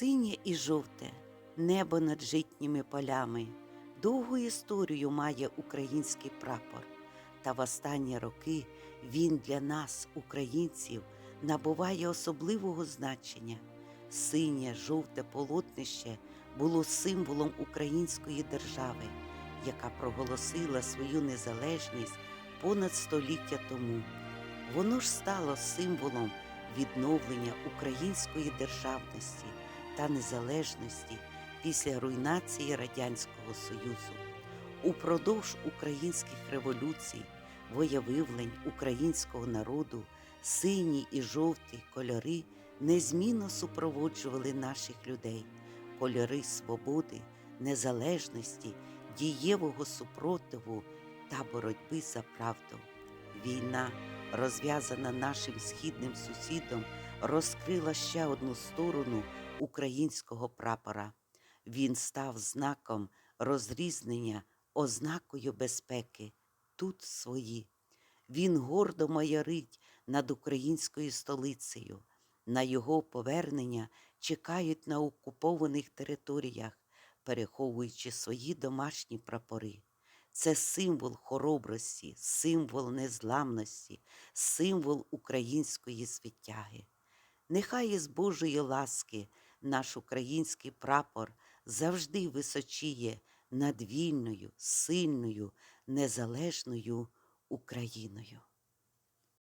Синє і жовте небо над житніми полями, довгу історію має український прапор. Та в останні роки він для нас, українців, набуває особливого значення. Синє жовте полотнище було символом української держави, яка проголосила свою незалежність понад століття тому. Воно ж стало символом відновлення української державності та незалежності після руйнації Радянського Союзу. Упродовж українських революцій, воєвивлень українського народу, сині і жовті кольори незмінно супроводжували наших людей, кольори свободи, незалежності, дієвого супротиву та боротьби за правду. Війна, розв'язана нашим східним сусідом, розкрила ще одну сторону українського прапора. Він став знаком розрізнення, ознакою безпеки. Тут свої. Він гордо майорить над українською столицею. На його повернення чекають на окупованих територіях, переховуючи свої домашні прапори. Це символ хоробрості, символ незламності, символ української звитяги. Нехай із Божої ласки наш український прапор завжди височіє над вільною, сильною, незалежною Україною.